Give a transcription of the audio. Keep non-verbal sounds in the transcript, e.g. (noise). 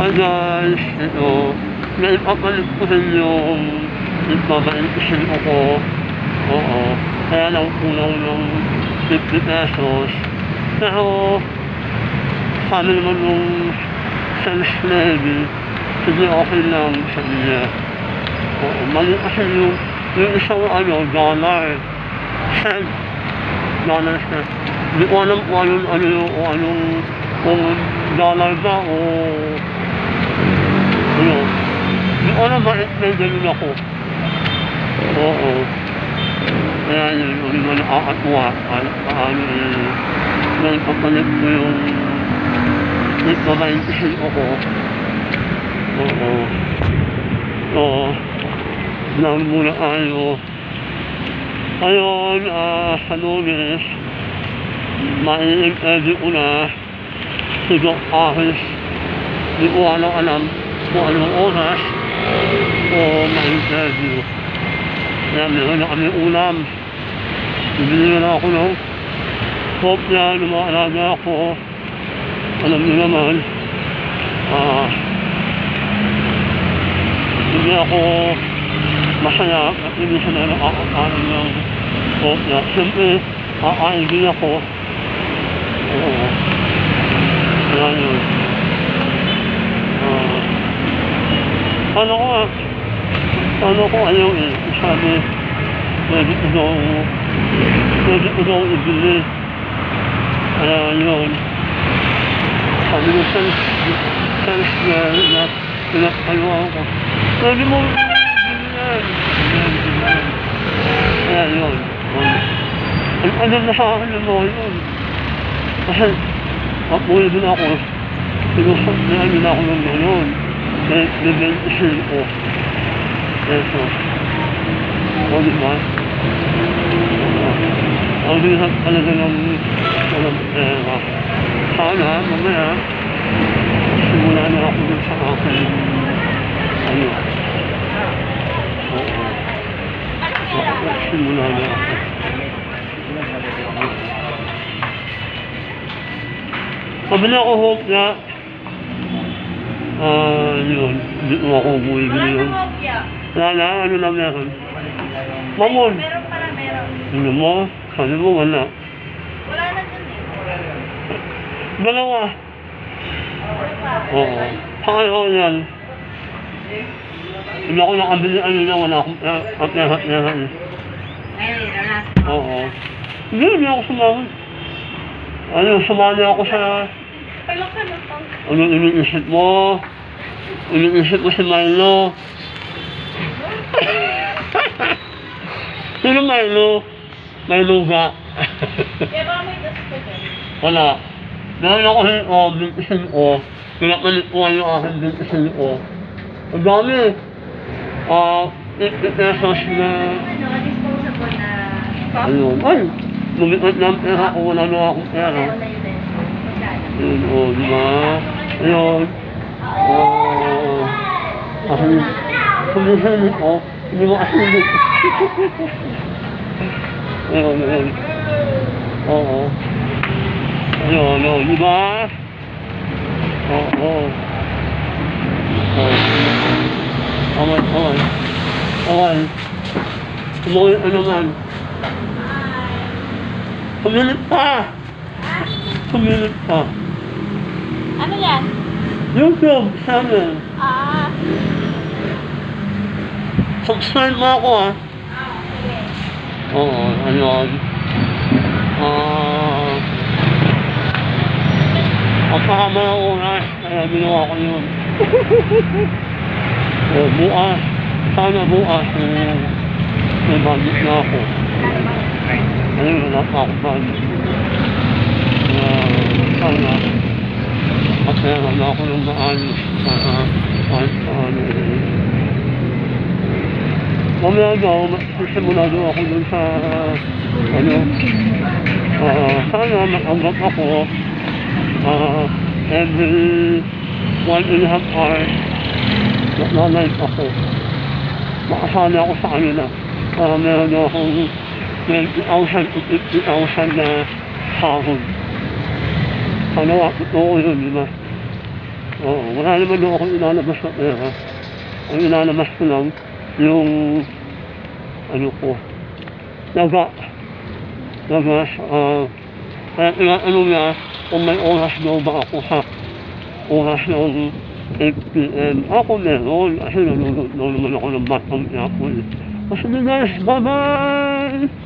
Hi guys, ito, naipapalit ko sa inyo yung nagbabaintisin ako. Oo, kaya lang kulang ng 50 pesos. Pero, sabi naman nung sales lady, sige okay lang sa niya. Oo, mali kasi yung, yung isang ano, dollar, cent, dollar cent. Hindi ko alam kung anong, ano yung, kung anong, dollar ba o ano, ko alam bakit may ganun ako. Oo. Kaya yun, hindi mo nakakatuwa kahit paano eh, may papalit mo yung nagbabaintisin ako. Oo. Oo. Lang muna tayo. Ayun, ah, sa lunes, mai-interview ko na si Doc Ahis. Hindi ko alam alam kung anong oras o ma-interview. Kaya meron na kami ulam. Bibili na ako ng kopya ng mga alaga ko. Alam niyo naman, ah, hindi ako masaya at hindi siya na nakakakain ng kopya. Siyempre, kakain din ako. Oo. Kaya yun. Ah, ano ko ah, ano ko ayaw eh, sabi, pwede ko daw, pwede ko daw ibili. Kaya yun, sabi ko sales, sales girl na pinapayuhan ko, pwede mo ibili yan. Kaya yun, ano na sa akin ng mga yun. Kasi, apoy din ako, sinusundan din ako ng gano'n. May bibentisin ko. Eso. O, di ba? Ang bigat talaga ng ng pera. Sana, mamaya, simula na ako dun sa akin. Ano? Oo. Simula na ako. Pabili ako hope na Ah, yun. Hindi ko ako bumibili yun. Wala na, ano na meron. Mamon. Meron pala, meron. Ano mo? Sabi mo wala. Wala na dun eh. Dalawa. Oo. Ako yan. Hindi ako nakabili ano na wala akong pera-pera eh. Ayun, na. Oo. Hindi, hindi ako sumama. Ano, sumali ako sa... Palo ka na pang. Ano iniisip mo? Iniisip mo si Milo. (laughs) Sino Milo? Milo ba? Kaya may dust ko dyan. Wala. Meron ako yung oh, bintisin ko. Pinapalit ko yung aking bintisin ko. Ang dami. Ah, 50 pesos na... Ano, disposable na. Ayun. Ay! Lumipat lang pera ko. Wala na akong pera. Na yun? Ayun, oh, di ba? Ayun. Oh. Kasi, kumisalit ko. Hindi mo asilit. Ayun, ayun. Oo. Ayun, ayun, di ba? Oo. Oo. Okay, okay. Okay. Umuwi ka naman. Kumilit pa! Kumilit pa. Ano yan? YouTube, channel. Ah. Subscribe mo ako ah. Oo, ayun. Ah... ang pahaba ng oras, kaya ginawa ko yun. (laughs) o, bukas. Sana bukas, eh, may budget na ako. Ayun, wala pa ako budget. Kaya, sana, na ako ng maayos para kahit paano. Mamaya daw, magsisimula daw ako dun sa, ano, ah, sana matanggap ako, ah, every one and a half hour, na-live ako. Makasali ako sa kanila. Para meron akong 20,000 to 50,000 na sahod. Sana, totoo yun, di ba? Oo, wala naman daw akong ilalabas na pera. Ang ilalabas ko lang, yung, ano ko, daga. Daga, ah, kaya tinatanong niya kung may oras daw ba ako sa oras ng 8 p.m. Ako meron, kasi nanonood daw naman ako ng Batang Apple. Kasi guys, bye-bye!